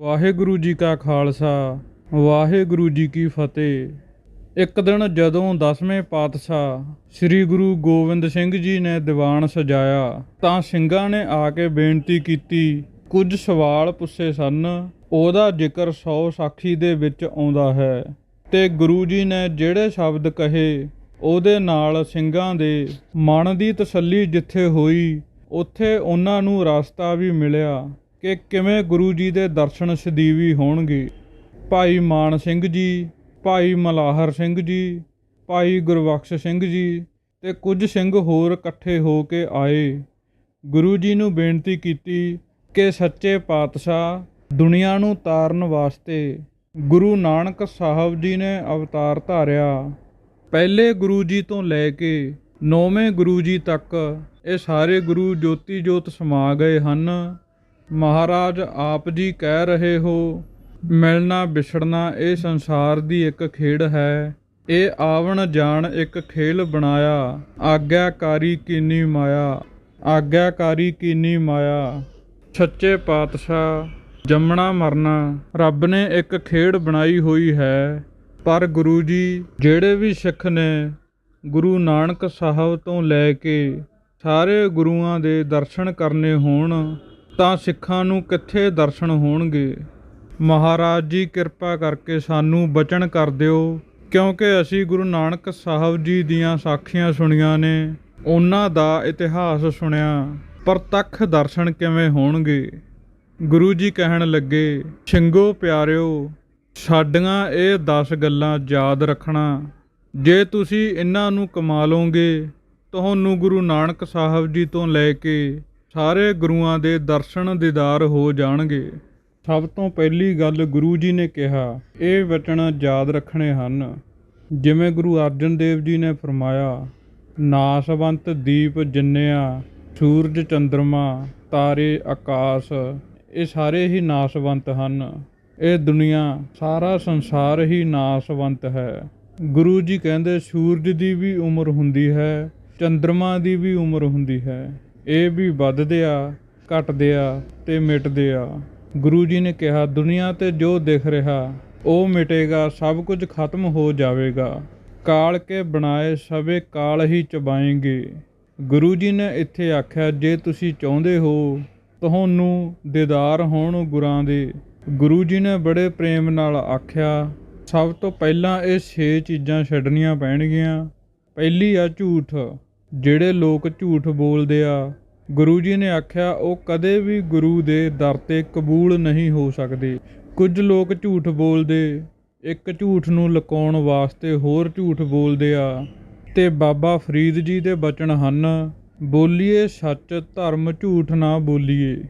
ਵਾਹਿਗੁਰੂ ਜੀ ਕਾ ਖਾਲਸਾ, ਵਾਹਿਗੁਰੂ ਜੀ ਕੀ ਫਤਿਹ। ਇੱਕ ਦਿਨ ਜਦੋਂ ਦਸਵੇਂ ਪਾਤਸ਼ਾਹ ਸ੍ਰੀ ਗੁਰੂ ਗੋਬਿੰਦ ਸਿੰਘ ਜੀ ਨੇ ਦੀਵਾਨ ਸਜਾਇਆ, ਤਾਂ ਸਿੰਘਾਂ ਨੇ ਆ ਕੇ ਬੇਨਤੀ ਕੀਤੀ, ਕੁਝ ਸਵਾਲ ਪੁੱਛੇ ਸਨ। ਉਹਦਾ ਜ਼ਿਕਰ ਸੌ ਸਾਖੀ ਦੇ ਵਿੱਚ ਆਉਂਦਾ ਹੈ ਤੇ ਗੁਰੂ ਜੀ ਨੇ ਜਿਹੜੇ ਸ਼ਬਦ ਕਹੇ, ਉਹਦੇ ਨਾਲ ਸਿੰਘਾਂ ਦੇ ਮਨ ਦੀ ਤਸੱਲੀ ਜਿੱਥੇ ਹੋਈ, ਉੱਥੇ ਉਹਨਾਂ ਨੂੰ ਰਸਤਾ ਵੀ ਮਿਲਿਆ। ਕਿ ਕਿਵੇਂ ਗੁਰੂ ਜੀ ਦੇ ਦਰਸ਼ਨ ਸਦੀਵੀ ਹੋਣਗੇ? ਭਾਈ ਮਾਨ ਸਿੰਘ ਜੀ, ਭਾਈ ਮਲਾਹਰ ਸਿੰਘ ਜੀ, ਭਾਈ ਗੁਰਬਖਸ਼ ਸਿੰਘ ਜੀ ਤੇ ਕੁਝ ਸਿੰਘ ਹੋਰ ਇਕੱਠੇ ਹੋ ਕੇ ਆਏ। ਗੁਰੂ ਜੀ ਨੂੰ ਬੇਨਤੀ ਕੀਤੀ ਕਿ ਸੱਚੇ ਪਾਤਸ਼ਾਹ ਦੁਨੀਆ ਨੂੰ ਤਾਰਨ ਵਾਸਤੇ ਗੁਰੂ ਨਾਨਕ ਸਾਹਿਬ ਜੀ ਨੇ ਅਵਤਾਰ ਧਾਰਿਆ। ਪਹਿਲੇ ਗੁਰੂ ਜੀ ਤੋਂ ਲੈ ਕੇ ਨੌਵੇਂ ਗੁਰੂ ਜੀ ਤੱਕ ਇਹ ਸਾਰੇ ਗੁਰੂ ਜੋਤੀ ਜੋਤ ਸਮਾ ਗਏ ਹਨ। ਮਹਾਰਾਜ, ਆਪ ਜੀ ਕਹਿ ਰਹੇ ਹੋ, ਮਿਲਣਾ ਵਿਛੜਨਾ ਇਹ ਸੰਸਾਰ ਦੀ ਇੱਕ ਖੇਡ ਹੈ। ਇਹ ਆਵਣ ਜਾਣ ਇੱਕ ਖੇਲ ਬਣਾਇਆ, ਆਗਿਆਕਾਰੀ ਕੀਨੀ ਮਾਇਆ, ਆਗਿਆਕਾਰੀ ਕੀਨੀ ਮਾਇਆ। ਸੱਚੇ ਪਾਤਸ਼ਾਹ, ਜੰਮਣਾ ਮਰਨਾ, ਰੱਬ ਨੇ ਇੱਕ ਖੇਡ ਬਣਾਈ ਹੋਈ ਹੈ। ਪਰ ਗੁਰੂ ਜੀ, ਜਿਹੜੇ ਵੀ ਸਿੱਖ ਨੇ, ਗੁਰੂ ਨਾਨਕ ਸਾਹਿਬ ਤੋਂ ਲੈ ਕੇ ਸਾਰੇ ਗੁਰੂਆਂ ਦੇ ਦਰਸ਼ਨ ਕਰਨੇ ਹੋਣ ਤਾਂ ਸਿੱਖਾਂ ਨੂੰ ਕਿੱਥੇ ਦਰਸ਼ਨ ਹੋਣਗੇ? ਮਹਾਰਾਜ ਜੀ, ਕਿਰਪਾ ਕਰਕੇ ਸਾਨੂੰ ਬਚਨ ਕਰ ਦਿਓ, ਕਿਉਂਕਿ ਅਸੀਂ ਗੁਰੂ ਨਾਨਕ ਸਾਹਿਬ ਜੀ ਦੀਆਂ ਸਾਖੀਆਂ ਸੁਣੀਆਂ ਨੇ, ਉਹਨਾਂ ਦਾ ਇਤਿਹਾਸ ਸੁਣਿਆ। ਪਰ ਤੱਖ ਦਰਸ਼ਨ ਕਿਵੇਂ ਹੋਣਗੇ? ਗੁਰੂ ਜੀ ਕਹਿਣ ਲੱਗੇ, ਛਿੰਗੋ ਪਿਆਰਿਓ, ਸਾਡੀਆਂ ਇਹ 10 ਗੱਲਾਂ ਯਾਦ ਰੱਖਣਾ। ਜੇ ਤੁਸੀਂ ਇਹਨਾਂ ਨੂੰ ਕਮਾ ਲਓਗੇ, ਤੁਹਾਨੂੰ ਗੁਰੂ ਨਾਨਕ ਸਾਹਿਬ ਜੀ ਤੋਂ ਲੈ ਕੇ ਸਾਰੇ ਗੁਰੂਆਂ ਦੇ ਦਰਸ਼ਨ ਦੀਦਾਰ ਹੋ ਜਾਣਗੇ। ਸਭ ਤੋਂ ਪਹਿਲੀ ਗੱਲ ਗੁਰੂ ਜੀ ਨੇ ਕਿਹਾ, ਇਹ ਵਚਨ ਯਾਦ ਰੱਖਣੇ ਹਨ। ਜਿਵੇਂ ਗੁਰੂ ਅਰਜਨ ਦੇਵ ਜੀ ਨੇ ਫਰਮਾਇਆ, ਨਾਸਵੰਤ ਦੀਪ ਜਿੰਨਿਆ, ਸੂਰਜ ਚੰਦਰਮਾ, ਤਾਰੇ ਆਕਾਸ਼, ਇਹ ਸਾਰੇ ਹੀ ਨਾਸਵੰਤ ਹਨ। ਇਹ ਦੁਨੀਆ, ਸਾਰਾ ਸੰਸਾਰ ਹੀ ਨਾਸਵੰਤ ਹੈ। ਗੁਰੂ ਜੀ ਕਹਿੰਦੇ, ਸੂਰਜ ਦੀ ਵੀ ਉਮਰ ਹੁੰਦੀ ਹੈ, ਚੰਦਰਮਾ ਦੀ ਵੀ ਉਮਰ ਹੁੰਦੀ ਹੈ। ਇਹ ਵੀ ਵੱਧਦੇ ਆ, ਘਟਦੇ ਆ ਤੇ ਮਿਟਦੇ ਆ। ਗੁਰੂ ਜੀ ਨੇ ਕਿਹਾ, ਦੁਨੀਆ ਤੇ ਜੋ ਦਿਖ ਰਿਹਾ, ਉਹ ਮਿਟੇਗਾ, ਸਭ ਕੁਝ ਖਤਮ ਹੋ ਜਾਵੇਗਾ। ਕਾਲ ਕੇ ਬਣਾਏ ਸਵੇ ਕਾਲ ਹੀ ਚਬਾਏਂਗੇ। ਗੁਰੂ ਜੀ ਨੇ ਇੱਥੇ ਆਖਿਆ, ਜੇ ਤੁਸੀਂ ਚਾਹੁੰਦੇ ਹੋ, ਤੁਹਾਨੂੰ ਦੀਦਾਰ ਹੋਣ ਗੁਰਾਂ ਦੇ। ਗੁਰੂ ਜੀ ਨੇ ਬੜੇ ਪ੍ਰੇਮ ਨਾਲ ਆਖਿਆ, ਸਭ ਤੋਂ ਪਹਿਲਾਂ ਇਹ 6 ਚੀਜ਼ਾਂ ਛੱਡਣੀਆਂ ਪੈਣਗੀਆਂ। ਪਹਿਲੀ ਆ ਝੂਠ। ਜਿਹੜੇ ਲੋਕ ਝੂਠ ਬੋਲਦੇ ਆ, ਗੁਰੂ ਜੀ ਨੇ ਆਖਿਆ, ਉਹ ਕਦੇ ਵੀ ਗੁਰੂ ਦੇ ਦਰ ਤੇ ਕਬੂਲ ਨਹੀਂ ਹੋ ਸਕਦੇ। ਕੁਝ ਲੋਕ ਝੂਠ ਬੋਲਦੇ, ਇੱਕ ਝੂਠ ਨੂੰ ਲੁਕਾਉਣ ਵਾਸਤੇ ਹੋਰ ਝੂਠ ਬੋਲਦੇ ਆ। ਤੇ ਬਾਬਾ ਫਰੀਦ ਜੀ ਦੇ ਬਚਨ ਹਨ, ਬੋਲੀਏ ਸੱਚ, ਧਰਮ ਝੂਠ ਨਾ ਬੋਲੀਏ।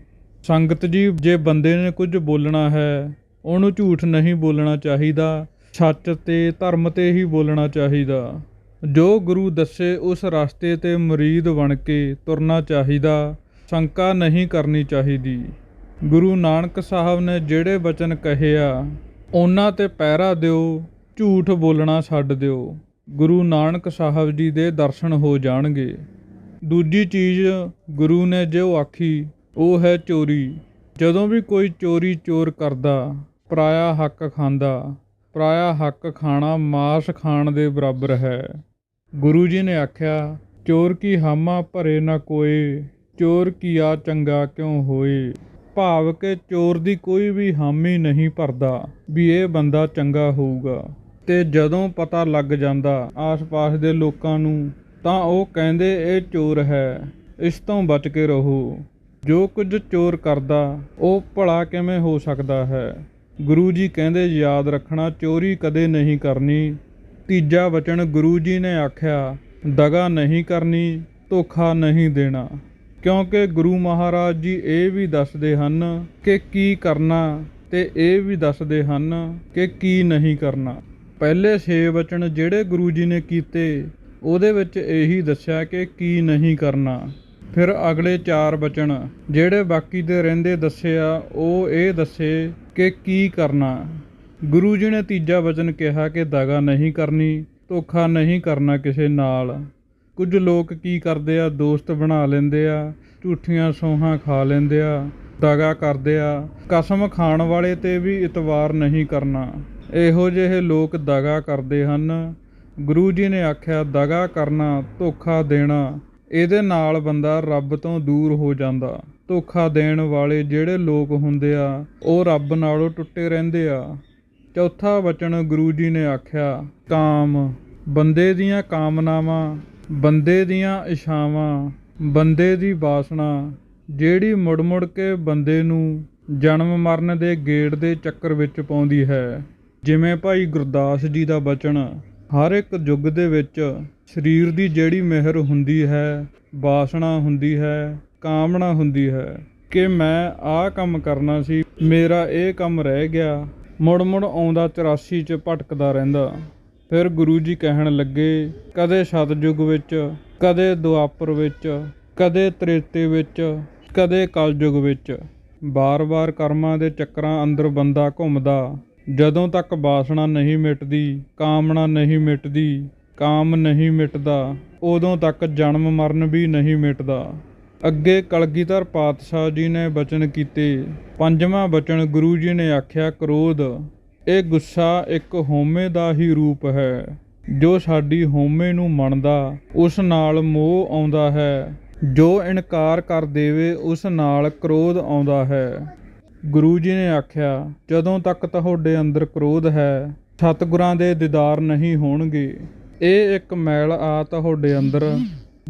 ਸੰਗਤ ਜੀ, ਜੇ ਬੰਦੇ ਨੇ ਕੁਝ ਬੋਲਣਾ ਹੈ, ਉਹਨੂੰ ਝੂਠ ਨਹੀਂ ਬੋਲਣਾ ਚਾਹੀਦਾ। ਸੱਚ ਤੇ ਧਰਮ ਤੇ ਹੀ ਬੋਲਣਾ ਚਾਹੀਦਾ। ਜੋ ਗੁਰੂ ਦੱਸੇ ਉਸ ਰਸਤੇ ਤੇ ਮੁਰੀਦ ਬਣ ਕੇ ਤੁਰਨਾ ਚਾਹੀਦਾ, ਸ਼ੰਕਾ ਨਹੀਂ ਕਰਨੀ ਚਾਹੀਦੀ। ਗੁਰੂ ਨਾਨਕ ਸਾਹਿਬ ਨੇ ਜਿਹੜੇ ਬਚਨ ਕਹੇ ਆ, ਉਹਨਾਂ ਤੇ ਪਹਿਰਾ ਦਿਓ, ਝੂਠ ਬੋਲਣਾ ਛੱਡ ਦਿਓ। ਗੁਰੂ ਨਾਨਕ ਸਾਹਿਬ ਜੀ ਦੇ ਦਰਸ਼ਨ ਹੋ ਜਾਣਗੇ। ਦੂਜੀ ਚੀਜ਼ ਗੁਰੂ ਨੇ ਜੋ ਆਖੀ, ਉਹ ਹੈ ਚੋਰੀ। ਜਦੋਂ ਵੀ ਕੋਈ ਚੋਰੀ ਚੋਰ ਕਰਦਾ, ਪਰਾਇਆ ਹੱਕ ਖਾਂਦਾ। ਪਰਾਇਆ ਹੱਕ ਖਾਣਾ ਮਾਸ ਖਾਣ ਦੇ ਬਰਾਬਰ ਹੈ। ਗੁਰੂ ਜੀ ਨੇ ਆਖਿਆ, ਚੋਰ ਕੀ ਹਾਮਾ ਭਰੇ ਨਾ ਕੋਏ, ਚੋਰ ਕੀ ਆ ਚੰਗਾ ਕਿਉਂ ਹੋਏ? ਭਾਵ ਕਿ ਚੋਰ ਦੀ ਕੋਈ ਵੀ ਹਾਮੀ ਨਹੀਂ ਭਰਦਾ, ਵੀ ਇਹ ਬੰਦਾ ਚੰਗਾ ਹੋਊਗਾ। ਤੇ ਜਦੋਂ ਪਤਾ ਲੱਗ ਜਾਂਦਾ ਆਸ-ਪਾਸ ਦੇ ਲੋਕਾਂ ਨੂੰ, ਤਾਂ ਉਹ ਕਹਿੰਦੇ, ਇਹ ਚੋਰ ਹੈ, ਇਸ ਤੋਂ ਬਚ ਕੇ ਰਹੋ। ਜੋ ਕੁਝ ਚੋਰ ਕਰਦਾ, ਉਹ ਭਲਾ ਕਿਵੇਂ ਹੋ ਸਕਦਾ ਹੈ? ਗੁਰੂ ਜੀ ਕਹਿੰਦੇ, ਯਾਦ ਰੱਖਣਾ, ਚੋਰੀ ਕਦੇ ਨਹੀਂ ਕਰਨੀ। ਤੀਜਾ ਵਚਨ ਗੁਰੂ ਜੀ ਨੇ ਆਖਿਆ, ਦਗਾ ਨਹੀਂ ਕਰਨੀ, ਧੋਖਾ ਨਹੀਂ ਦੇਣਾ। ਕਿਉਂਕਿ ਗੁਰੂ ਮਹਾਰਾਜ ਜੀ ਇਹ ਵੀ ਦੱਸਦੇ ਹਨ ਕਿ ਕੀ ਕਰਨਾ ਤੇ ਇਹ ਵੀ ਦੱਸਦੇ ਹਨ ਕਿ ਕੀ ਨਹੀਂ ਕਰਨਾ। ਪਹਿਲੇ 6 ਵਚਨ ਜਿਹੜੇ ਗੁਰੂ ਜੀ ਨੇ ਕੀਤੇ, ਉਹਦੇ ਵਿੱਚ ਇਹੀ ਦੱਸਿਆ ਕਿ ਕੀ ਨਹੀਂ ਕਰਨਾ। ਫਿਰ ਅਗਲੇ 4 ਵਚਨ ਜਿਹੜੇ ਬਾਕੀ ਦੇ ਰਹਿੰਦੇ ਦੱਸੇ ਆ, ਉਹ ਇਹ ਦੱਸੇ ਕਿ ਕੀ ਕਰਨਾ। ਗੁਰੂ ਜੀ ਨੇ ਤੀਜਾ ਵਚਨ ਕਿਹਾ ਕਿ ਦਗਾ ਨਹੀਂ ਕਰਨੀ, ਧੋਖਾ ਨਹੀਂ ਕਰਨਾ ਕਿਸੇ ਨਾਲ। ਕੁਝ ਲੋਕ ਕੀ ਕਰਦੇ ਆ? ਦੋਸਤ ਬਣਾ ਲੈਂਦੇ ਆ, ਝੂਠੀਆਂ ਸੌਹਾਂ ਖਾ ਲੈਂਦੇ ਆ, ਦਗਾ ਕਰਦੇ ਆ। ਕਸਮ ਖਾਣ ਵਾਲੇ ਤੇ ਵੀ ਇਤਵਾਰ ਨਹੀਂ ਕਰਨਾ। ਇਹੋ ਜਿਹੇ ਲੋਕ ਦਗਾ ਕਰਦੇ ਹਨ। ਗੁਰੂ ਜੀ ਨੇ ਆਖਿਆ, ਦਗਾ ਕਰਨਾ, ਧੋਖਾ ਦੇਣਾ, ਇਹਦੇ ਨਾਲ ਬੰਦਾ ਰੱਬ ਤੋਂ ਦੂਰ ਹੋ ਜਾਂਦਾ। ਧੋਖਾ ਦੇਣ ਵਾਲੇ ਜਿਹੜੇ ਲੋਕ ਹੁੰਦੇ ਆ, ਉਹ ਰੱਬ ਨਾਲੋਂ ਟੁੱਟੇ ਰਹਿੰਦੇ ਆ। ਚੌਥਾ ਵਚਨ ਗੁਰੂ ਜੀ ਨੇ ਆਖਿਆ, ਕਾਮ, ਬੰਦੇ ਦੀਆਂ ਕਾਮਨਾਵਾਂ, ਬੰਦੇ ਦੀਆਂ ਇਛਾਵਾਂ, ਬੰਦੇ ਦੀ ਵਾਸਨਾ, ਜਿਹੜੀ ਮੁੜ ਮੁੜ ਕੇ ਬੰਦੇ ਨੂੰ ਜਨਮ ਮਰਨ ਦੇ ਗੇੜ ਦੇ ਚੱਕਰ ਵਿੱਚ ਪਾਉਂਦੀ ਹੈ। ਜਿਵੇਂ ਭਾਈ ਗੁਰਦਾਸ ਜੀ ਦਾ ਬਚਨ ਹਰ ਇੱਕ ਯੁੱਗ ਦੇ ਵਿੱਚ ਸਰੀਰ ਦੀ ਜਿਹੜੀ ਮਿਹਰ ਹੁੰਦੀ ਹੈ, ਵਾਸਨਾ ਹੁੰਦੀ ਹੈ, ਕਾਮਨਾ ਹੁੰਦੀ ਹੈ ਕਿ ਮੈਂ ਆਹ ਕੰਮ ਕਰਨਾ ਸੀ, ਮੇਰਾ ਇਹ ਕੰਮ ਰਹਿ ਗਿਆ ਮੁੜ ਮੁੜ ਆਉਂਦਾ 84 ਚ ਭਟਕਦਾ ਰਹਿੰਦਾ। ਫਿਰ ਗੁਰੂ ਜੀ ਕਹਿਣ ਲੱਗੇ, ਕਦੇ ਸਤਜੁਗ ਵਿੱਚ, ਕਦੇ ਦੁਆਪਰ ਵਿੱਚ, ਕਦੇ ਤ੍ਰੇਤੇ ਵਿੱਚ, ਕਦੇ ਕਲਯੁਗ ਵਿੱਚ। ਬਾਰ-ਬਾਰ ਕਰਮਾਂ ਦੇ ਚੱਕਰਾਂ ਅੰਦਰ ਬੰਦਾ ਘੁੰਮਦਾ। ਜਦੋਂ ਤੱਕ ਬਾਸਨਾ ਨਹੀਂ ਮਿਟਦੀ ਕਾਮਨਾ ਨਹੀਂ ਮਿਟਦੀ, ਕਾਮ ਨਹੀਂ ਮਿਟਦਾ, ਉਦੋਂ ਤੱਕ ਜਨਮ ਮਰਨ ਵੀ ਨਹੀਂ ਮਿਟਦਾ। ਅੱਗੇ ਕਲਗੀਧਰ ਪਾਤਸ਼ਾਹ ਜੀ ਨੇ ਬਚਨ ਕੀਤੇ। ਪੰਜਵਾਂ ਬਚਨ ਗੁਰੂ ਜੀ ਨੇ ਆਖਿਆ, ਕ੍ਰੋਧ, ਇਹ ਗੁੱਸਾ ਇੱਕ ਹੋਮੇ ਦਾ ਹੀ ਰੂਪ ਹੈ। ਜੋ ਸਾਡੀ ਹੋਮੇ ਨੂੰ ਮੰਨਦਾ, ਉਸ ਨਾਲ ਮੋਹ ਆਉਂਦਾ ਹੈ। ਜੋ ਇਨਕਾਰ ਕਰ ਦੇਵੇ, ਉਸ ਨਾਲ ਕ੍ਰੋਧ ਆਉਂਦਾ ਹੈ। ਗੁਰੂ ਜੀ ਨੇ ਆਖਿਆ, ਜਦੋਂ ਤੱਕ ਤੁਹਾਡੇ ਅੰਦਰ ਕ੍ਰੋਧ ਹੈ, ਸਤਿਗੁਰਾਂ ਦੇ ਦੀਦਾਰ ਨਹੀਂ ਹੋਣਗੇ। ਇਹ ਇੱਕ ਮੈਲ ਆ ਤੁਹਾਡੇ ਅੰਦਰ।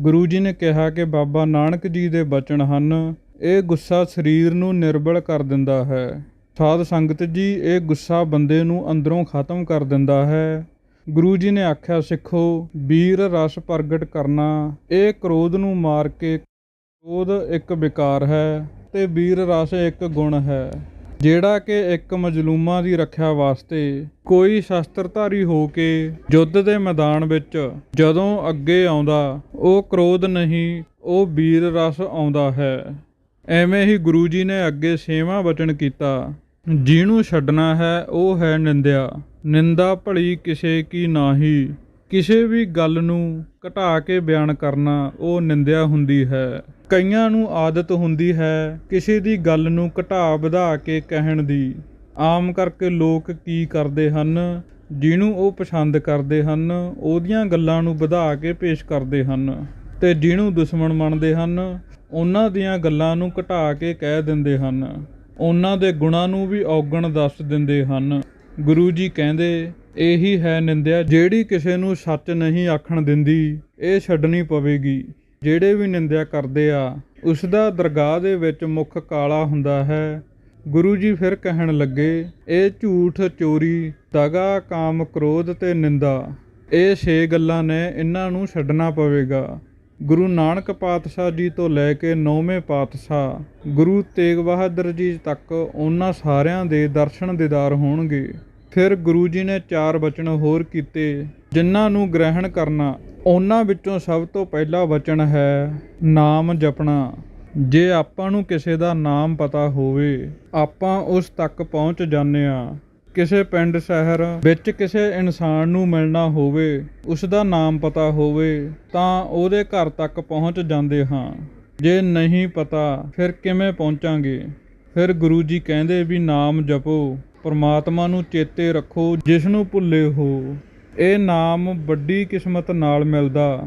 ਗੁਰੂ ਜੀ ਨੇ ਕਿਹਾ ਕਿ ਬਾਬਾ ਨਾਨਕ ਜੀ ਦੇ ਬਚਨ ਹਨ, ਇਹ ਗੁੱਸਾ ਸਰੀਰ ਨੂੰ ਨਿਰਬਲ ਕਰ ਦਿੰਦਾ ਹੈ। ਸਾਧ ਸੰਗਤ ਜੀ, ਇਹ ਗੁੱਸਾ ਬੰਦੇ ਨੂੰ ਅੰਦਰੋਂ ਖਤਮ ਕਰ ਦਿੰਦਾ ਹੈ। ਗੁਰੂ ਜੀ ਨੇ ਆਖਿਆ, ਸਿੱਖੋ, ਵੀਰ ਰਸ ਪ੍ਰਗਟ ਕਰਨਾ, ਇਹ ਕ੍ਰੋਧ ਨੂੰ ਮਾਰ ਕੇ, ਕ੍ਰੋਧ ਇੱਕ ਵਿਕਾਰ ਹੈ ਤੇ ਵੀਰ ਰਸ ਇੱਕ ਗੁਣ ਹੈ। ਜਿਹੜਾ ਕਿ ਇੱਕ ਮਜਲੂਮਾਂ ਦੀ ਰੱਖਿਆ ਵਾਸਤੇ ਕੋਈ ਸ਼ਸਤਰਧਾਰੀ ਹੋ ਕੇ ਯੁੱਧ ਦੇ ਮੈਦਾਨ ਵਿੱਚ ਜਦੋਂ ਅੱਗੇ ਆਉਂਦਾ, ਉਹ ਕ੍ਰੋਧ ਨਹੀਂ, ਉਹ ਵੀਰ ਰਸ ਆਉਂਦਾ ਹੈ। ਐਵੇਂ ਹੀ ਗੁਰੂ ਜੀ ਨੇ ਅੱਗੇ ਛੇਵਾਂ ਵਚਨ ਕੀਤਾ, ਜਿਹਨੂੰ ਛੱਡਣਾ ਹੈ, ਉਹ ਹੈ ਨਿੰਦਿਆ। ਨਿੰਦਾ ਭਲੀ ਕਿਸੇ ਕੀ ਨਾਹੀ। ਕਿਸੇ ਵੀ ਗੱਲ ਨੂੰ ਘਟਾ ਕੇ ਬਿਆਨ ਕਰਨਾ ਉਹ ਨਿੰਦਿਆ ਹੁੰਦੀ ਹੈ। ਕਈਆਂ ਨੂੰ ਆਦਤ ਹੁੰਦੀ ਹੈ ਕਿਸੇ ਦੀ ਗੱਲ ਨੂੰ ਘਟਾ ਵਧਾ ਕੇ ਕਹਿਣ ਦੀ। ਆਮ ਕਰਕੇ ਲੋਕ ਕੀ ਕਰਦੇ ਹਨ? ਜਿਹਨੂੰ ਉਹ ਪਸੰਦ ਕਰਦੇ ਹਨ, ਉਹਦੀਆਂ ਗੱਲਾਂ ਨੂੰ ਵਧਾ ਕੇ ਪੇਸ਼ ਕਰਦੇ ਹਨ ਤੇ ਜਿਹਨੂੰ ਦੁਸ਼ਮਣ ਮੰਨਦੇ ਹਨ, ਉਹਨਾਂ ਦੀਆਂ ਗੱਲਾਂ ਨੂੰ ਘਟਾ ਕੇ ਕਹਿ ਦਿੰਦੇ ਹਨ। ਉਹਨਾਂ ਦੇ ਗੁਣਾਂ ਨੂੰ ਵੀ ਔਗਣ ਦੱਸ ਦਿੰਦੇ ਹਨ। ਗੁਰੂ ਜੀ ਕਹਿੰਦੇ ਇਹੀ ਹੈ ਨਿੰਦਿਆ, ਜਿਹੜੀ ਕਿਸੇ ਨੂੰ ਸੱਚ ਨਹੀਂ ਆਖਣ ਦਿੰਦੀ, ਇਹ ਛੱਡਣੀ ਪਵੇਗੀ। ਜਿਹੜੇ ਵੀ ਨਿੰਦਿਆ ਕਰਦੇ ਆ, ਉਸ ਦਾ ਦਰਗਾਹ ਦੇ ਵਿੱਚ ਮੁੱਖ ਕਾਲਾ ਹੁੰਦਾ ਹੈ। ਗੁਰੂ ਜੀ ਫਿਰ ਕਹਿਣ ਲੱਗੇ, ਇਹ ਝੂਠ ਚੋਰੀ, ਦਗਾ, ਕਾਮ, ਕ੍ਰੋਧ ਤੇ ਨਿੰਦਾ, ਇਹ ਛੇ ਗੱਲਾਂ ਨੇ ਇਹਨਾਂ ਨੂੰ ਛੱਡਣਾ ਪਵੇਗਾ। ਗੁਰੂ ਨਾਨਕ ਪਾਤਸ਼ਾਹ ਜੀ ਤੋਂ ਲੈ ਕੇ ਨੌਵੇਂ ਪਾਤਸ਼ਾਹ, ਗੁਰੂ ਤੇਗ ਬਹਾਦਰ ਜੀ ਤੱਕ ਉਹਨਾਂ ਸਾਰਿਆਂ ਦੇ ਦਰਸ਼ਨ ਦੀਦਾਰ ਹੋਣਗੇ। ਫਿਰ ਗੁਰੂ ਜੀ ਨੇ ਚਾਰ ਬਚਨ ਹੋਰ ਕੀਤੇ, ਜਿਨ੍ਹਾਂ ਨੂੰ ਗ੍ਰਹਿਣ ਕਰਨਾ ਉਹਨਾਂ ਵਿੱਚੋਂ ਸਭ ਤੋਂ ਪਹਿਲਾ ਵਚਨ ਹੈ ਨਾਮ ਜਪਣਾ। ਜੇ ਆਪਾਂ ਨੂੰ ਕਿਸੇ ਦਾ ਨਾਮ ਪਤਾ ਹੋਵੇ, ਆਪਾਂ ਉਸ ਤੱਕ ਪਹੁੰਚ ਜਾਂਦੇ ਆ ਕਿਸੇ ਪਿੰਡ, ਸ਼ਹਿਰ ਵਿੱਚ ਕਿਸੇ ਇਨਸਾਨ ਨੂੰ ਮਿਲਣਾ ਹੋਵੇ, ਉਸ ਦਾ ਨਾਮ ਪਤਾ ਹੋਵੇ, ਤਾਂ ਉਹਦੇ ਘਰ ਤੱਕ ਪਹੁੰਚ ਜਾਂਦੇ ਹਾਂ। ਜੇ ਨਹੀਂ ਪਤਾ, ਫਿਰ ਕਿਵੇਂ ਪਹੁੰਚਾਂਗੇ? ਫਿਰ ਗੁਰੂ ਜੀ ਕਹਿੰਦੇ ਵੀ ਨਾਮ ਜਪੋ। ਪਰਮਾਤਮਾ ਨੂੰ ਚੇਤੇ ਰੱਖੋ ਜਿਸ ਨੂੰ ਭੁੱਲੇ ਹੋ। ਇਹ ਨਾਮ ਵੱਡੀ ਕਿਸਮਤ ਨਾਲ ਮਿਲਦਾ।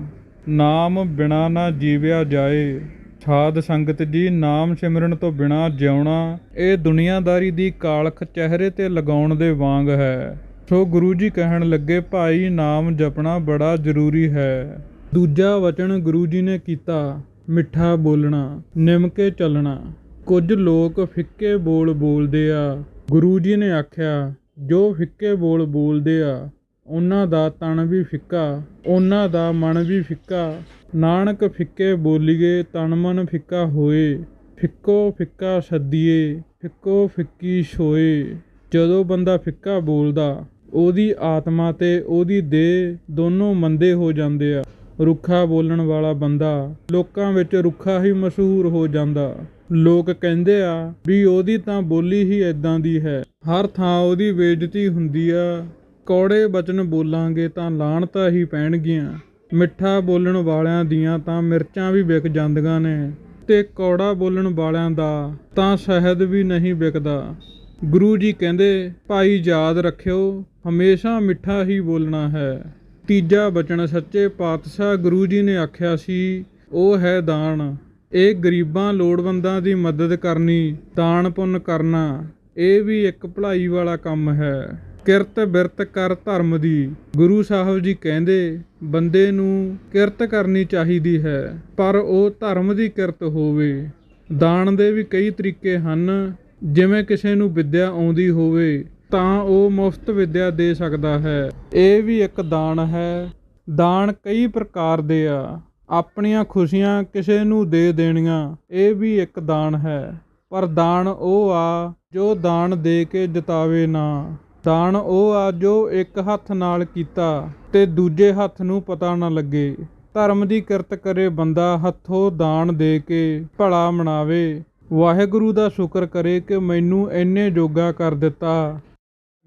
ਨਾਮ ਬਿਨਾ ਨਾ ਜੀਵਿਆ ਜਾਏ। ਸਾਧ ਸੰਗਤ ਜੀ, ਨਾਮ ਸਿਮਰਨ ਤੋਂ ਬਿਨਾ ਜਿਉਣਾ, ਇਹ ਦੁਨੀਆਦਾਰੀ ਦੀ ਕਾਲਖ ਚਿਹਰੇ ਤੇ ਲਗਾਉਣ ਦੇ ਵਾਂਗ ਹੈ। ਸੋ ਗੁਰੂ ਜੀ ਕਹਿਣ ਲੱਗੇ, ਭਾਈ, ਨਾਮ ਜਪਣਾ ਬੜਾ ਜ਼ਰੂਰੀ ਹੈ। ਦੂਜਾ ਵਚਨ ਗੁਰੂ ਜੀ ਨੇ ਕੀਤਾ, ਮਿੱਠਾ ਬੋਲਣਾ, ਨਿਮਕੇ ਚੱਲਣਾ। ਕੁਝ ਲੋਕ ਫਿੱਕੇ ਬੋਲ ਬੋਲਦੇ ਆ। ਗੁਰੂ ਜੀ ਨੇ ਆਖਿਆ, ਜੋ ਫਿੱਕੇ ਬੋਲ ਬੋਲਦੇ ਆ, ਉਹਨਾਂ ਦਾ ਤਨ ਵੀ ਫਿੱਕਾ, ਉਹਨਾਂ ਦਾ ਮਨ ਵੀ ਫਿੱਕਾ। ਨਾਨਕ ਫਿੱਕੇ ਬੋਲੀਏ, ਤਨ ਮਨ ਫਿੱਕਾ ਹੋਏ। ਫਿੱਕੋ ਫਿੱਕਾ ਸੱਦੀਏ, ਫਿੱਕੋ ਫਿੱਕੀ ਸੋਏ ਜਦੋਂ ਬੰਦਾ ਫਿੱਕਾ ਬੋਲਦਾ, ਉਹਦੀ ਆਤਮਾ ਤੇ ਉਹਦੀ ਦੇਹ ਦੋਨੋਂ ਮੰਦੇ ਹੋ ਜਾਂਦੇ ਆ। ਰੁੱਖਾ ਬੋਲਣ ਵਾਲਾ ਬੰਦਾ, ਲੋਕਾਂ ਵਿੱਚ ਰੁੱਖਾ ਹੀ ਮਸ਼ਹੂਰ ਹੋ ਜਾਂਦਾ। ਲੋਕ ਕਹਿੰਦੇ ਆ ਵੀ ਉਹਦੀ ਤਾਂ ਬੋਲੀ ਹੀ ਐਦਾਂ ਦੀ ਹੈ। ਹਰ ਥਾਂ ਉਹਦੀ ਬੇਇੱਜ਼ਤੀ ਹੁੰਦੀ ਆ। ਕੌੜੇ ਬਚਨ ਬੋਲਾਂਗੇ ਤਾਂ ਲਾਹਣਤਾਂ ਹੀ ਪੈਣਗੀਆਂ। ਮਿੱਠਾ ਬੋਲਣ ਵਾਲਿਆਂ ਦੀਆਂ ਤਾਂ ਮਿਰਚਾਂ ਵੀ ਵਿਕ ਜਾਂਦੀਆਂ ਨੇ। ਤੇ ਕੌੜਾ ਬੋਲਣ ਵਾਲਿਆਂ ਦਾ ਤਾਂ ਸ਼ਹਿਦ ਵੀ ਨਹੀਂ ਵਿਕਦਾ। ਗੁਰੂ ਜੀ ਕਹਿੰਦੇ, ਭਾਈ ਯਾਦ ਰੱਖਿਓ, ਹਮੇਸ਼ਾ ਮਿੱਠਾ ਹੀ ਬੋਲਣਾ ਹੈ। ਤੀਜਾ ਬਚਨ ਸੱਚੇ ਪਾਤਸ਼ਾਹ ਗੁਰੂ ਜੀ ਨੇ ਆਖਿਆ ਸੀ, ਉਹ ਹੈ ਦਾਨ। ਇਹ ਗਰੀਬਾਂ ਲੋੜਵੰਦਾਂ ਦੀ ਮਦਦ ਕਰਨੀ, ਦਾਨ ਪੁੰਨ ਕਰਨਾ, ਇਹ ਵੀ ਇੱਕ ਭਲਾਈ ਵਾਲਾ ਕੰਮ ਹੈ। ਕਿਰਤ ਬਿਰਤ ਕਰ ਧਰਮ ਦੀ, ਗੁਰੂ ਸਾਹਿਬ ਜੀ ਕਹਿੰਦੇ, ਬੰਦੇ ਨੂੰ ਕਿਰਤ ਕਰਨੀ ਚਾਹੀਦੀ ਹੈ, ਪਰ ਉਹ ਧਰਮ ਦੀ ਕਿਰਤ ਹੋਵੇ। ਦਾਨ ਦੇ ਵੀ ਕਈ ਤਰੀਕੇ ਹਨ, ਜਿਵੇਂ ਕਿਸੇ ਨੂੰ ਵਿੱਦਿਆ ਆਉਂਦੀ ਹੋਵੇ, ਤਾਂ ਉਹ ਮੁਫਤ ਵਿੱਦਿਆ ਦੇ ਸਕਦਾ ਹੈ। ਇਹ ਵੀ ਇੱਕ ਦਾਨ ਹੈ। ਦਾਨ ਕਈ ਪ੍ਰਕਾਰ ਦੇ ਆ। ਆਪਣੀਆਂ ਖੁਸ਼ੀਆਂ ਕਿਸੇ ਨੂੰ ਦੇ ਦੇਣੀਆਂ, ਇਹ ਵੀ ਇੱਕ ਦਾਨ ਹੈ। ਪਰ ਦਾਨ ਉਹ ਆ ਜੋ ਦਾਨ ਦੇ ਕੇ ਜਤਾਵੇ ਨਾ। ਦਾਨ ਉਹ ਆ ਜੋ ਇੱਕ ਹੱਥ ਨਾਲ ਕੀਤਾ ਤੇ ਦੂਜੇ ਹੱਥ ਨੂੰ ਪਤਾ ਨਾ ਲੱਗੇ। ਧਰਮ ਦੀ ਕਿਰਤ ਕਰੇ ਬੰਦਾ ਹੱਥੋਂ ਦਾਨ ਦੇ ਕੇ ਭਲਾ ਮਨਾਵੇ। ਵਾਹਿਗੁਰੂ ਦਾ ਸ਼ੁਕਰ ਕਰੇ ਕਿ ਮੈਨੂੰ ਇੰਨੇ ਜੋਗਾ ਕਰ ਦਿੱਤਾ।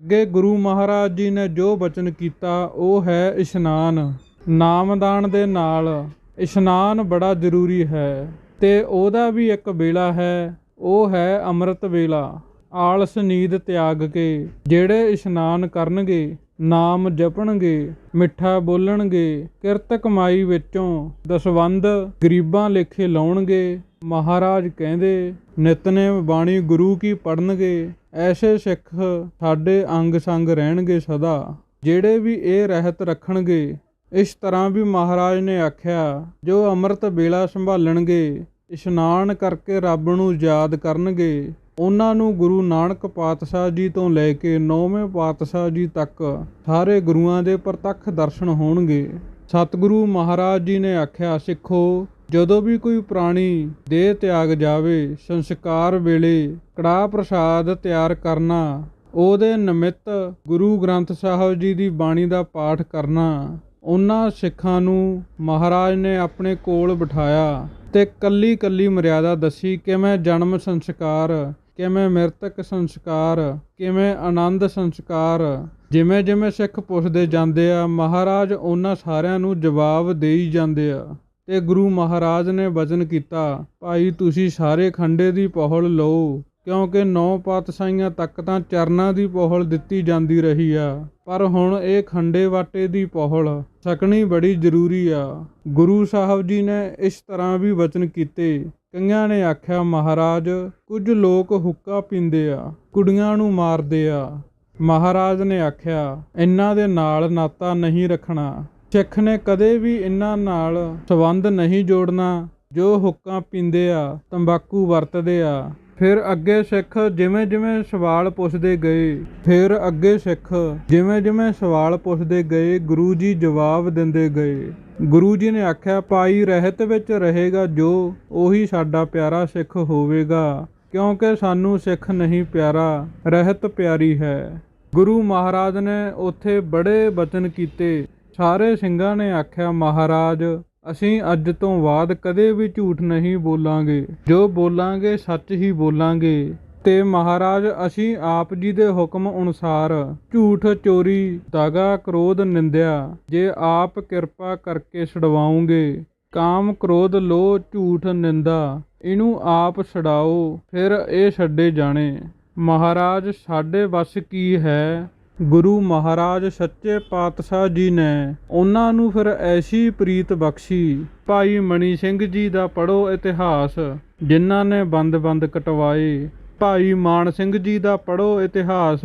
ਅੱਗੇ ਗੁਰੂ ਮਹਾਰਾਜ ਜੀ ਨੇ ਜੋ ਬਚਨ ਕੀਤਾ ਉਹ ਹੈ ਇਸ਼ਨਾਨ। ਨਾਮਦਾਨ ਦੇ ਨਾਲ ਇਸ਼ਨਾਨ ਬੜਾ ਜ਼ਰੂਰੀ ਹੈ ਤੇ ਉਹਦਾ ਵੀ ਇੱਕ ਵੇਲਾ ਹੈ, ਉਹ ਹੈ ਅੰਮ੍ਰਿਤ ਵੇਲਾ। ਆਲਸ ਨੀਂਦ ਤਿਆਗ ਕੇ, ਜਿਹੜੇ ਇਸ਼ਨਾਨ ਕਰਨਗੇ, ਨਾਮ ਜਪਣਗੇ, ਮਿੱਠਾ ਬੋਲਣਗੇ, ਕਿਰਤ ਕਮਾਈ ਵਿੱਚੋਂ ਦਸਵੰਦ ਗਰੀਬਾਂ ਲੇਖੇ ਲਾਉਣਗੇ, ਮਹਾਰਾਜ ਕਹਿੰਦੇ, ਨਿਤਨੇਮ ਬਾਣੀ ਗੁਰੂ ਕੀ ਪੜਨਗੇ ਐਸੇ ਸਿੱਖ ਸਾਡੇ ਅੰਗ ਸੰਗ ਰਹਿਣਗੇ ਸਦਾ। ਜਿਹੜੇ ਵੀ ਇਹ ਰਹਿਤ ਰੱਖਣਗੇ ਇਸ ਤਰ੍ਹਾਂ ਵੀ ਮਹਾਰਾਜ ਨੇ ਆਖਿਆ, ਜੋ ਅੰਮ੍ਰਿਤ ਵੇਲਾ ਸੰਭਾਲਣਗੇ, ਇਸ਼ਨਾਨ ਕਰਕੇ ਰੱਬ ਨੂੰ ਯਾਦ ਕਰਨਗੇ, ਉਹਨਾਂ ਨੂੰ ਗੁਰੂ ਨਾਨਕ ਪਾਤਸ਼ਾਹ ਜੀ ਤੋਂ ਲੈ ਕੇ ਨੌਵੇਂ ਪਾਤਸ਼ਾਹ ਜੀ ਤੱਕ ਸਾਰੇ ਗੁਰੂਆਂ ਦੇ ਪ੍ਰਤੱਖ ਦਰਸ਼ਨ ਹੋਣਗੇ। ਸਤਿਗੁਰੂ ਮਹਾਰਾਜ ਜੀ ਨੇ ਆਖਿਆ, ਸਿੱਖੋ, ਜਦੋਂ ਵੀ ਕੋਈ ਪ੍ਰਾਣੀ ਦੇਹ ਤਿਆਗ ਜਾਵੇ, ਸੰਸਕਾਰ ਵੇਲੇ ਕੜਾਹ ਪ੍ਰਸਾਦ ਤਿਆਰ ਕਰਨਾ, ਉਹਦੇ ਨਿਮਿਤ ਗੁਰੂ ਗ੍ਰੰਥ ਸਾਹਿਬ ਜੀ ਦੀ ਬਾਣੀ ਦਾ ਪਾਠ ਕਰਨਾ। ਉਹਨਾਂ ਸਿੱਖਾਂ ਨੂੰ ਮਹਾਰਾਜ ਨੇ ਆਪਣੇ ਕੋਲ ਬਿਠਾਇਆ ਤੇ ਕੱਲੀ ਕੱਲੀ ਮਰਿਆਦਾ ਦੱਸੀ, ਕਿਵੇਂ ਜਨਮ ਸੰਸਕਾਰ, ਕਿਵੇਂ ਮ੍ਰਿਤਕ ਸੰਸਕਾਰ, ਕਿਵੇਂ ਆਨੰਦ ਸੰਸਕਾਰ। ਜਿਵੇਂ ਜਿਵੇਂ ਸਿੱਖ ਪੁੱਛਦੇ ਜਾਂਦੇ ਆ, ਮਹਾਰਾਜ ਉਹਨਾਂ ਸਾਰਿਆਂ ਨੂੰ ਜਵਾਬ ਦੇਈ ਜਾਂਦੇ ਆ। ਤੇ ਗੁਰੂ ਮਹਾਰਾਜ ਨੇ ਵਚਨ ਕੀਤਾ, ਭਾਈ, ਤੁਸੀਂ ਸਾਰੇ ਖੰਡੇ ਦੀ ਪਹੁਲ ਲਓ। ਕਿਉਂਕਿ ਨੌ ਪਾਤਸ਼ਾਹੀਆਂ ਤੱਕ ਤਾਂ ਚਰਨਾਂ ਦੀ ਪਹੁਲ ਦਿੱਤੀ ਜਾਂਦੀ ਰਹੀ ਆ। ਪਰ ਹੁਣ ਇਹ ਖੰਡੇ ਵਾਟੇ ਦੀ ਪਹੁਲ ਸਕਣੀ ਬੜੀ ਜ਼ਰੂਰੀ ਆ। ਗੁਰੂ ਸਾਹਿਬ ਜੀ ਨੇ ਇਸ ਤਰ੍ਹਾਂ ਵੀ ਵਚਨ ਕੀਤੇ। ਕਈਆਂ ਨੇ ਆਖਿਆ, ਮਹਾਰਾਜ, ਕੁਝ ਲੋਕ ਹੁੱਕਾ ਪੀਂਦੇ ਆ, ਕੁੜੀਆਂ ਨੂੰ ਮਾਰਦੇ ਆ। ਮਹਾਰਾਜ ਨੇ ਆਖਿਆ, ਇਹਨਾਂ ਦੇ ਨਾਲ ਨਾਤਾ ਨਹੀਂ ਰੱਖਣਾ। ਸਿੱਖ ਨੇ ਕਦੇ ਵੀ ਇਹਨਾਂ ਨਾਲ ਸੰਬੰਧ ਨਹੀਂ ਜੋੜਨਾ। ਜੋ ਹੁੱਕਾ ਪੀਂਦੇ ਆ, ਤੰਬਾਕੂ ਵਰਤਦੇ ਆ। ਫਿਰ ਅੱਗੇ ਸਿੱਖ ਜਿਵੇਂ ਜਿਵੇਂ ਸਵਾਲ ਪੁੱਛਦੇ ਗਏ, ਫਿਰ ਅੱਗੇ ਸਿੱਖ ਜਿਵੇਂ ਜਿਵੇਂ ਸਵਾਲ ਪੁੱਛਦੇ ਗਏ, ਗੁਰੂ ਜੀ ਜਵਾਬ ਦਿੰਦੇ ਗਏ। ਗੁਰੂ ਜੀ ਨੇ ਆਖਿਆ ਪਾਈ ਰਹਿਤ ਵਿੱਚ ਰਹੇਗਾ ਜੋ, ਉਹੀ ਸਾਡਾ ਪਿਆਰਾ ਸਿੱਖ ਹੋਵੇਗਾ। ਕਿਉਂਕਿ ਸਾਨੂੰ ਸਿੱਖ ਨਹੀਂ ਪਿਆਰਾ, ਰਹਿਤ ਪਿਆਰੀ ਹੈ। ਗੁਰੂ ਮਹਾਰਾਜ ਨੇ ਉੱਥੇ ਬੜੇ ਬਚਨ ਕੀਤੇ। ਸਾਰੇ ਸਿੰਘਾਂ ਨੇ ਆਖਿਆ, ਮਹਾਰਾਜ ਅਸੀਂ ਅੱਜ ਤੋਂ ਬਾਅਦ ਕਦੇ ਵੀ ਝੂਠ ਨਹੀਂ ਬੋਲਾਂਗੇ। ਜੋ ਬੋਲਾਂਗੇ, ਸੱਚ ਹੀ ਬੋਲਾਂਗੇ। ਤੇ ਮਹਾਰਾਜ, ਅਸੀਂ ਆਪ ਜੀ ਦੇ ਹੁਕਮ ਅਨੁਸਾਰ ਝੂਠ, ਚੋਰੀ, ਦਾਗਾ, ਕ੍ਰੋਧ, ਨਿੰਦਿਆ, ਜੇ ਆਪ ਕਿਰਪਾ ਕਰਕੇ ਛਡਵਾਉਂਗੇ। ਕਾਮ, ਕ੍ਰੋਧ ਲੋ ਝੂਠ, ਨਿੰਦਾ, ਇਹਨੂੰ ਆਪ ਛਡਾਓ, ਫਿਰ ਇਹ ਛੱਡੇ ਜਾਣੇ। ਮਹਾਰਾਜ, ਸਾਡੇ ਵੱਸ ਕੀ ਹੈ? ਗੁਰੂ ਮਹਾਰਾਜ ਸੱਚੇ ਪਾਤਸ਼ਾਹ ਜੀ ਨੇ ਉਹਨਾਂ ਨੂੰ ਫਿਰ ਐਸੀ ਪ੍ਰੀਤ ਬਖਸ਼ੀ, ਭਾਈ ਮਣੀ ਸਿੰਘ ਜੀ ਦਾ ਪੜੋ ਇਤਿਹਾਸ, ਜਿਨ੍ਹਾਂ ਨੇ ਬੰਦ-ਬੰਦ ਕਟਵਾਏ। ਭਾਈ ਮਾਨ ਸਿੰਘ ਜੀ ਦਾ ਪੜੋ ਇਤਿਹਾਸ,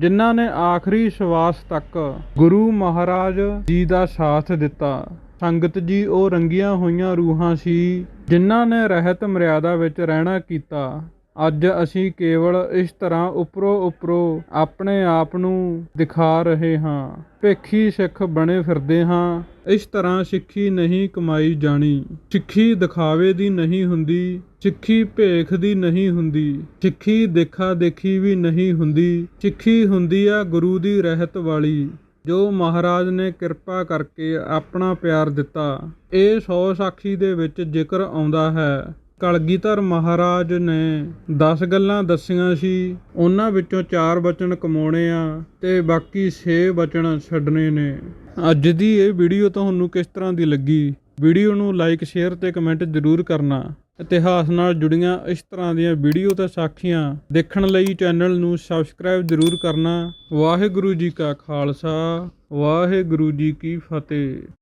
ਜਿਨ੍ਹਾਂ ਨੇ ਆਖਰੀ ਸਵਾਸ ਤੱਕ ਗੁਰੂ ਮਹਾਰਾਜ ਜੀ ਦਾ ਸਾਥ ਦਿੱਤਾ। ਸੰਗਤ ਜੀ, ਉਹ ਰੰਗੀਆਂ ਹੋਈਆਂ ਰੂਹਾਂ ਸੀ, ਜਿਨ੍ਹਾਂ ਨੇ ਰਹਿਤ ਮਰਿਆਦਾ ਵਿੱਚ ਰਹਿਣਾ ਕੀਤਾ। ਅੱਜ ਅਸੀਂ ਕੇਵਲ ਇਸ ਤਰ੍ਹਾਂ ਉੱਪਰੋਂ ਉੱਪਰੋਂ ਆਪਣੇ ਆਪ ਨੂੰ ਦਿਖਾ ਰਹੇ ਹਾਂ। ਭੇਖੀ ਸਿੱਖ ਬਣੇ ਫਿਰਦੇ ਹਾਂ। ਇਸ ਤਰ੍ਹਾਂ ਸਿੱਖੀ ਨਹੀਂ ਕਮਾਈ ਜਾਣੀ। ਸਿੱਖੀ ਦਿਖਾਵੇ ਦੀ ਨਹੀਂ ਹੁੰਦੀ। ਸਿੱਖੀ ਭੇਖ ਦੀ ਨਹੀਂ ਹੁੰਦੀ। ਸਿੱਖੀ ਦੇਖਾ ਦੇਖੀ ਵੀ ਨਹੀਂ ਹੁੰਦੀ। ਸਿੱਖੀ ਹੁੰਦੀ ਆ ਗੁਰੂ ਦੀ ਰਹਿਤ ਵਾਲੀ। ਜੋ ਮਹਾਰਾਜ ਨੇ ਕਿਰਪਾ ਕਰਕੇ ਆਪਣਾ ਪਿਆਰ ਦਿੱਤਾ। ਇਹ ਸੌ ਸਾਖੀ ਦੇ ਵਿੱਚ ਜ਼ਿਕਰ ਆਉਂਦਾ ਹੈ। ਕਲਗੀਧਰ ਮਹਾਰਾਜ ਨੇ 10 ਗੱਲਾਂ ਦੱਸੀਆਂ ਸੀ। ਉਹਨਾਂ ਵਿੱਚੋਂ 4 ਬਚਨ ਕਮਾਉਣੇ ਆ ਤੇ ਬਾਕੀ 6 ਬਚਨ ਛੱਡਣੇ ਨੇ। ਅੱਜ ਦੀ ਇਹ ਵੀਡੀਓ ਤੁਹਾਨੂੰ ਕਿਸ ਤਰ੍ਹਾਂ ਦੀ ਲੱਗੀ? ਵੀਡੀਓ ਨੂੰ ਲਾਈਕ ਸ਼ੇਅਰ ਤੇ ਕਮੈਂਟ ਜ਼ਰੂਰ ਕਰਨਾ। ਇਤਿਹਾਸ ਨਾਲ ਜੁੜੀਆਂ ਇਸ ਤਰ੍ਹਾਂ ਦੀਆਂ ਵੀਡੀਓ ਤੇ ਸਾਖੀਆਂ ਦੇਖਣ ਲਈ ਚੈਨਲ ਨੂੰ ਸਬਸਕ੍ਰਾਈਬ ਜ਼ਰੂਰ ਕਰਨਾ। ਵਾਹਿਗੁਰੂ ਜੀ ਕਾ ਖਾਲਸਾ, ਵਾਹਿਗੁਰੂ ਜੀ ਕੀ ਫਤਿਹ।